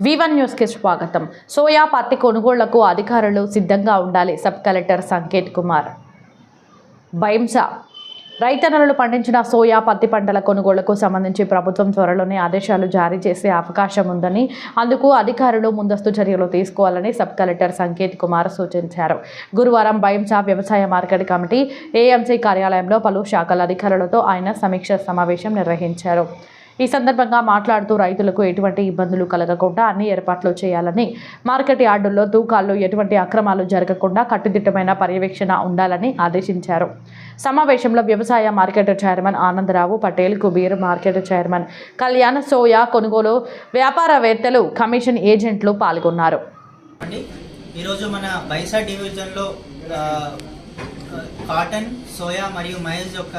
వివన్ న్యూస్కి స్వాగతం. సోయా పత్తి కొనుగోళ్ళకు అధికారులు సిద్ధంగా ఉండాలి సబ్ కలెక్టర్ సంకేత్ కుమార్. భయంస రైతన్నలు పండించిన సోయా పత్తి పంటల కొనుగోళ్ళకు సంబంధించి ప్రభుత్వం త్వరలోనే ఆదేశాలు జారీ చేసే అవకాశం ఉందని అందుకు అధికారులు ముందస్తు చర్యలు తీసుకోవాలని సబ్ కలెక్టర్ సంకేత్ కుమార్ సూచించారు. గురువారం భయంస వ్యవసాయ మార్కెట్ కమిటీ ఏఎంసీ కార్యాలయంలో పలు శాఖల అధికారులతో ఆయన సమీక్ష సమావేశం నిర్వహించారు. ఈ సందర్భంగా మాట్లాడుతూ రైతులకు ఎటువంటి ఇబ్బందులు కలగకుండా అన్ని ఏర్పాట్లు చేయాలని మార్కెట్ యార్డుల్లో తూకాల్లో ఎటువంటి అక్రమాలు జరగకుండా కట్టుదిట్టమైన పర్యవేక్షణ ఉండాలని ఆదేశించారు. సమావేశంలో వ్యవసాయ market chairman Anandrao Patel Kubeer market chairman Kalyan soya కొనుగోలు వ్యాపారవేత్తలు కమిషన్ ఏజెంట్లు పాల్గొన్నారు. ఈరోజు మన బైసా డివిజన్లో కాటన్ సోయా మరియు మైజ్ యొక్క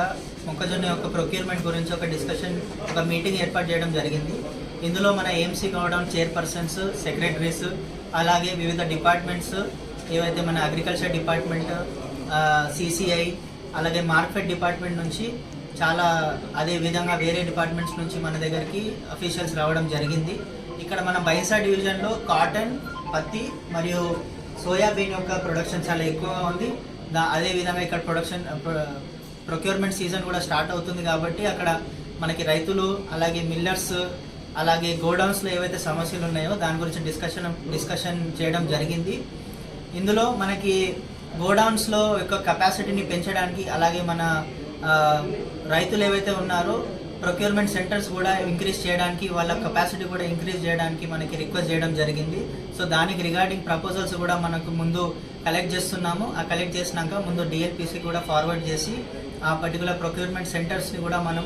మొక్కజొన్న యొక్క ప్రొక్యూర్మెంట్ గురించి ఒక డిస్కషన్ ఒక మీటింగ్ ఏర్పాటు చేయడం జరిగింది. ఇందులో మన ఏఎంసీ గౌడౌన్ చైర్పర్సన్స్ సెక్రటరీస్ అలాగే వివిధ డిపార్ట్మెంట్స్ ఏవైతే మన అగ్రికల్చర్ డిపార్ట్మెంట్ సిసిఐ అలాగే మార్కెట్ డిపార్ట్మెంట్ నుంచి చాలా అదే విధంగా వేరే డిపార్ట్మెంట్స్ నుంచి మన దగ్గరికి అఫీషియల్స్ రావడం జరిగింది. ఇక్కడ మన బైసా డివిజన్లో కాటన్ పత్తి మరియు సోయాబీన్ యొక్క ప్రొడక్షన్ చాలా ఎక్కువగా ఉంది. దా అదే విధంగా ఇక్కడ ప్రొడక్షన్ ప్రొక్యూర్మెంట్ సీజన్ కూడా స్టార్ట్ అవుతుంది కాబట్టి అక్కడ మనకి రైతులు అలాగే మిల్లర్స్ అలాగే గోడౌన్స్లో ఏవైతే సమస్యలు ఉన్నాయో దాని గురించి డిస్కషన్ డిస్కషన్ చేయడం జరిగింది. ఇందులో మనకి గోడౌన్స్లో యొక్క కెపాసిటీని పెంచడానికి అలాగే మన uh, రైతులు ఏవైతే ఉన్నారో ప్రొక్యూర్మెంట్ సెంటర్స్ కూడా ఇంక్రీజ్ చేయడానికి వాళ్ళ కెపాసిటీ కూడా ఇంక్రీజ్ చేయడానికి మనకి రిక్వెస్ట్ చేయడం జరిగింది. సో దానికి రిగార్డింగ్ ప్రపోజల్స్ కూడా మనకు ముందు కలెక్ట్ చేస్తున్నాము. ఆ కలెక్ట్ చేసినాక ముందు డిఎల్పిసి కూడా ఫార్వర్డ్ చేసి ఆ పర్టికులర్ ప్రొక్యూర్మెంట్ సెంటర్స్ని కూడా మనం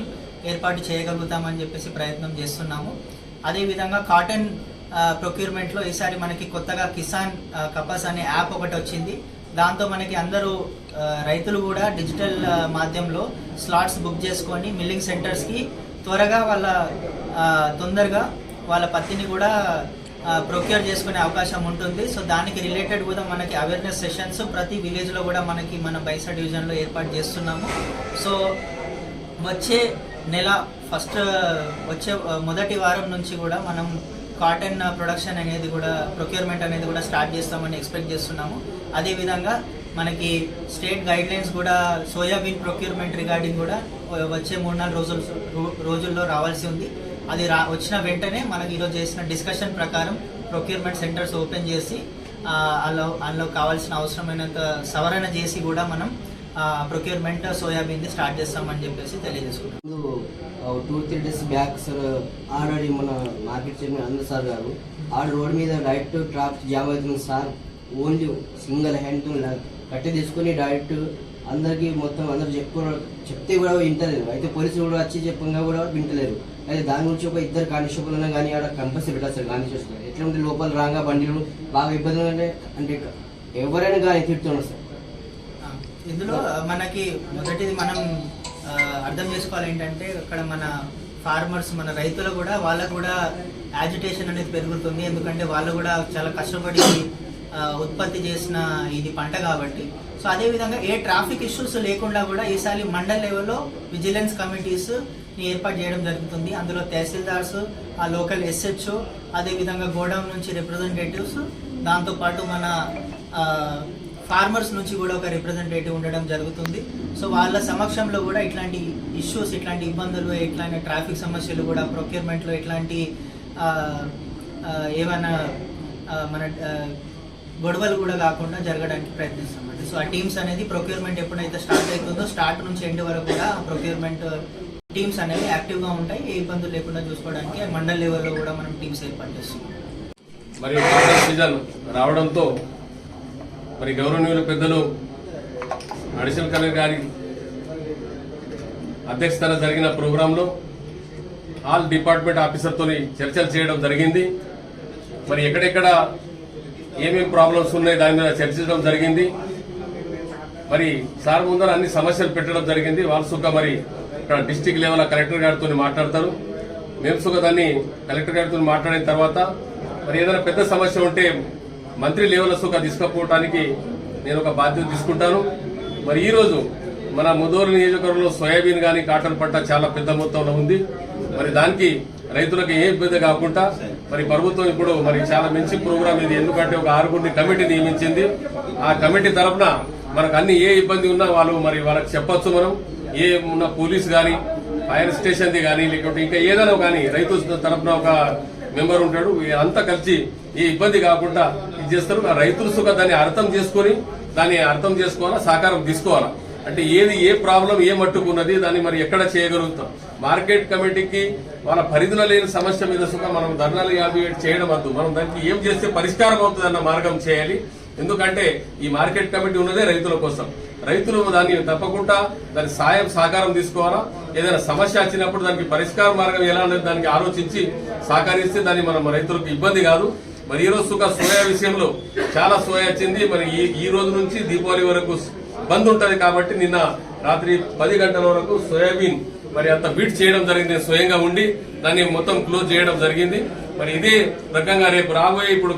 ఏర్పాటు చేయగలుగుతామని చెప్పేసి ప్రయత్నం చేస్తున్నాము. అదేవిధంగా కాటన్ ప్రొక్యూర్మెంట్లో ఈసారి మనకి కొత్తగా కిసాన్ కపాస్ అనే యాప్ ఒకటి వచ్చింది. దాంతో మనకి అందరూ రైతులు కూడా డిజిటల్ మాధ్యమంలో స్లాట్స్ బుక్ చేసుకొని మిల్లింగ్ సెంటర్స్కి త్వరగా వాళ్ళ తొందరగా వాళ్ళ పత్తిని కూడా ప్రొక్యూర్ చేసుకునే అవకాశం ఉంటుంది. సో దానికి రిలేటెడ్ కూడా మనకి అవేర్నెస్ సెషన్స్ ప్రతి విలేజ్లో కూడా మనకి మన బైసా డివిజన్లో ఏర్పాటు చేస్తున్నాము. సో వచ్చే నెల ఫస్ట్ వచ్చే మొదటి వారం నుంచి కూడా మనం కాటన్ ప్రొడక్షన్ uh, అనేది కూడా ప్రొక్యూర్మెంట్ అనేది కూడా స్టార్ట్ చేస్తామని ఎక్స్పెక్ట్ చేస్తున్నాము. అదేవిధంగా మనకి స్టేట్ గైడ్ లైన్స్ కూడా సోయాబీన్ ప్రొక్యూర్మెంట్ రిగార్డింగ్ కూడా వచ్చే మూడు నాలుగు రోజులు రో- రోజుల్లో రావాల్సి ఉంది. అది రా వచ్చిన వెంటనే మనకి ఈరోజు చేసిన డిస్కషన్ ప్రకారం ప్రొక్యూర్మెంట్ సెంటర్స్ ఓపెన్ చేసి అందులో అందులో కావాల్సిన అవసరమైనంత సవరణ చేసి కూడా మనం ప్రొక్యూర్మెంట్ సోయాబీన్ స్టార్ట్ చేస్తామని చెప్పేసి తెలియజేసుకుంటాం two three days back sir already మన మార్కెట్ చైర్మన్ అందరు సార్ గారు ఆ రోడ్ మీద డైరెక్ట్ ట్రాఫిక్ జామ్ అవుతుంది సార్ ఓన్లీ సింగిల్ హ్యాండ్ కట్టి తీసుకుని డైరెక్ట్ అందరికీ మొత్తం అందరు చెప్పుకో చెప్తే కూడా వింటలేదు. అయితే పోలీసులు కూడా వచ్చి చెప్పంగా కూడా వింటలేరు. అయితే దాని గురించి ఒక ఇద్దరు కానిస్టేబుల్ ఉన్నా కానీ ఆడ కంపల్సరీ పెట్టాలి సార్ కానిస్టేబుల్ ఎట్లా ఉంటే లోపల రాగా బండిలు బాగా ఇబ్బందులు అంటే అంటే ఎవరైనా కానీ తిడుతున్నారు సార్ ఇందులో మనకి మొదటిది మనం అర్థం చేసుకోవాలి ఏంటంటే అక్కడ మన ఫార్మర్స్ మన రైతులు కూడా వాళ్ళకు కూడా యాజిటేషన్ అనేది పెరుగుతుంది. ఎందుకంటే వాళ్ళు కూడా చాలా కష్టపడి ఉత్పత్తి చేసిన ఇది పంట కాబట్టి. సో అదేవిధంగా ఏ ట్రాఫిక్ ఇష్యూస్ లేకుండా కూడా ఈసారి మండల్ లెవెల్లో విజిలెన్స్ కమిటీస్ని ఏర్పాటు చేయడం జరుగుతుంది. అందులో తహసీల్దార్స్ ఆ లోకల్ ఎస్హెచ్ఓ అదేవిధంగా గోడౌన్ నుంచి రిప్రజెంటేటివ్స్ దాంతోపాటు మన ఫార్మర్స్ నుంచి కూడా ఒక రిప్రజెంటేటివ్ ఉండడం జరుగుతుంది. సో వాళ్ళ సమక్షంలో కూడా ఇట్లాంటి ఇష్యూస్ ఇట్లాంటి ఇబ్బందులు ఇట్లాంటి ట్రాఫిక్ సమస్యలు కూడా ప్రొక్యూర్మెంట్లో ఇట్లాంటి ఏమైనా మన గొడవలు కూడా కాకుండా జరగడానికి ప్రయత్నిస్తామండి. సో ఆ టీమ్స్ అనేది ప్రొక్యూర్మెంట్ ఎప్పుడైతే స్టార్ట్ అవుతుందో స్టార్ట్ నుంచి ఎండ్ వరకు కూడా ప్రొక్యూర్మెంట్ టీమ్స్ అనేవి యాక్టివ్గా ఉంటాయి. ఏ ఇబ్బందులు లేకుండా చూసుకోవడానికి మండల్ లెవెల్లో కూడా మనం టీమ్స్ ఏర్పాటు చేస్తున్నాం. మరి సీజన్ రావడంతో మరి గౌరవనీయుల పెద్దలు అడిషనల్ కలెక్టర్ గారి అధ్యక్షతన జరిగిన ప్రోగ్రాంలో ఆల్ డిపార్ట్మెంట్ ఆఫీసర్తో చర్చలు చేయడం జరిగింది. మరి ఎక్కడెక్కడ ఏమేమి ప్రాబ్లమ్స్ ఉన్నాయి దాని మీద చర్చించడం జరిగింది. మరి సార్ ముందర అన్ని సమస్యలు పెట్టడం జరిగింది. వాల్సుగా సుఖ మరి ఇక్కడ డిస్టిక్ లెవెల్ కలెక్టర్ గారితో మాట్లాడతారు. మేము సుఖ దాన్ని కలెక్టర్ గారితో మాట్లాడిన తర్వాత మరి ఏదైనా పెద్ద సమస్య ఉంటే మంత్రి లెవెల్ సుఖ తీసుకుపోవడానికి నేను ఒక బాధ్యత తీసుకుంటాను. మరి ఈరోజు మన ముదోరు నియోజకవర్గంలో సోయాబీన్ కానీ కాటన్ పంట చాలా పెద్ద మొత్తంలో ఉంది. మరి దానికి రైతులకు ఏ ఇబ్బంది కాకుండా మరి ప్రభుత్వం ఇప్పుడు మరి చాలా మంచి ప్రోగ్రామ్ ఇది. ఎందుకంటే ఒక ఆరుగురిని కమిటీ నియమించింది. ఆ కమిటీ తరఫున మనకు అన్ని ఏ ఇబ్బంది ఉన్నా వాళ్ళు మరి వాళ్ళకి చెప్పొచ్చు మనం. ఏ ఉన్న పోలీస్ కానీ ఫైర్ స్టేషన్ది కానీ లేకుంటే ఇంకా ఏదైనా కానీ రైతు తరఫున ఒక మెంబర్ ఉంటాడు. అంతా కలిసి ఈ ఇబ్బంది కాకుండా ఇది చేస్తారు. నా రైతులు సుఖ దాన్ని అర్థం చేసుకొని దాన్ని అర్థం చేసుకోవాలా సహకారం తీసుకోవాలా? అంటే ఏది ఏ ప్రాబ్లం ఏ మట్టుకు ఉన్నది దాన్ని మరి ఎక్కడ చేయగలుగుతాం? మార్కెట్ కమిటీకి వాళ్ళ పరిధిలో లేని సమస్య మీద సుఖ మనం ధర్నాలు యాభై చేయడం వద్దు. మనం దానికి ఏం చేస్తే పరిష్కారం అవుతుంది అన్న మార్గం చేయాలి. ఎందుకంటే ఈ మార్కెట్ కమిటీ ఉన్నదే రైతుల కోసం. రైతులు దాన్ని తప్పకుండా దాని సాయం సహకారం తీసుకోవాలా? ఏదైనా సమస్య వచ్చినప్పుడు దానికి పరిష్కార మార్గం ఎలా అనేది దానికి ఆలోచించి సహకరిస్తే దాన్ని మనం రైతులకు ఇబ్బంది కాదు. మరి ఈ రోజు సుఖ సోయా విషయంలో చాలా సోయా వచ్చింది. మరి ఈ ఈ రోజు నుంచి దీపావళి వరకు బంద్ ఉంటది కాబట్టి నిన్న రాత్రి పది గంటల వరకు సోయాబీన్ మరి అంత బీట్ చేయడం జరిగింది. స్వయంగా ఉండి దాన్ని మొత్తం క్లోజ్ చేయడం జరిగింది. మరి ఇదే రకంగా రేపు రాబోయే ఇప్పుడు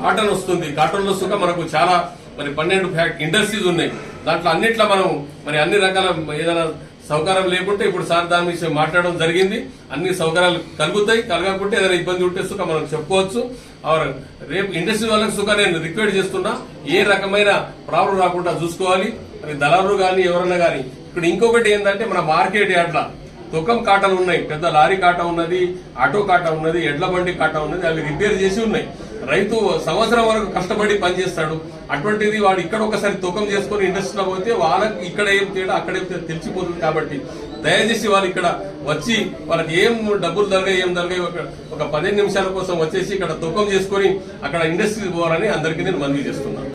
కాటన్ వస్తుంది. కాటన్లో సుఖ మనకు చాలా మరి పన్నెండు ఫ్యాక్ట్ ఇండస్ట్రీస్ ఉన్నాయి. దాంట్లో అన్నిట్లో మనం మరి అన్ని రకాల ఏదైనా సౌకర్యం లేకుంటే ఇప్పుడు సార్ దాని విషయం మాట్లాడడం జరిగింది. అన్ని సౌకర్యాలు కలుగుతాయి. కలగకుంటే ఏదైనా ఇబ్బంది ఉంటే సుఖ మనం చెప్పుకోవచ్చు. ఆర్ రేపు ఇండస్ట్రీ వాళ్ళకి సుఖ నేను రిక్వెస్ట్ చేస్తున్నా. ఏ రకమైన ప్రాబ్లం రాకుండా చూసుకోవాలి. మరి దళారులు కానీ ఎవరన్నా కానీ ఇక్కడ ఇంకొకటి ఏంటంటే మన మార్కెట్ యార్డ్ల. తుకం కాటలు ఉన్నాయి. పెద్ద లారీ కాట ఉన్నది ఆటో కాట ఉన్నది ఎడ్ల బండి కాట ఉన్నది అవి రిపేర్ చేసి ఉన్నాయి. రైతు సంవత్సరం వరకు కష్టపడి పనిచేస్తాడు. అటువంటిది వాడు ఇక్కడ ఒకసారి తూకం చేసుకొని ఇండస్ట్రీలో పోతే వాళ్ళకి ఇక్కడ ఏం తేడా అక్కడ ఏం తేడా తెలిసిపోతుంది కాబట్టి దయచేసి వాళ్ళు ఇక్కడ వచ్చి వాళ్ళకి ఏం డబ్బులు దొరకాయి ఏం దొరకాయి ఒక- ఒక పదిహేను నిమిషాల కోసం వచ్చేసి ఇక్కడ తూకం చేసుకొని అక్కడ ఇండస్ట్రీ పోవాలని అందరికీ నేను మనవి చేస్తున్నాను.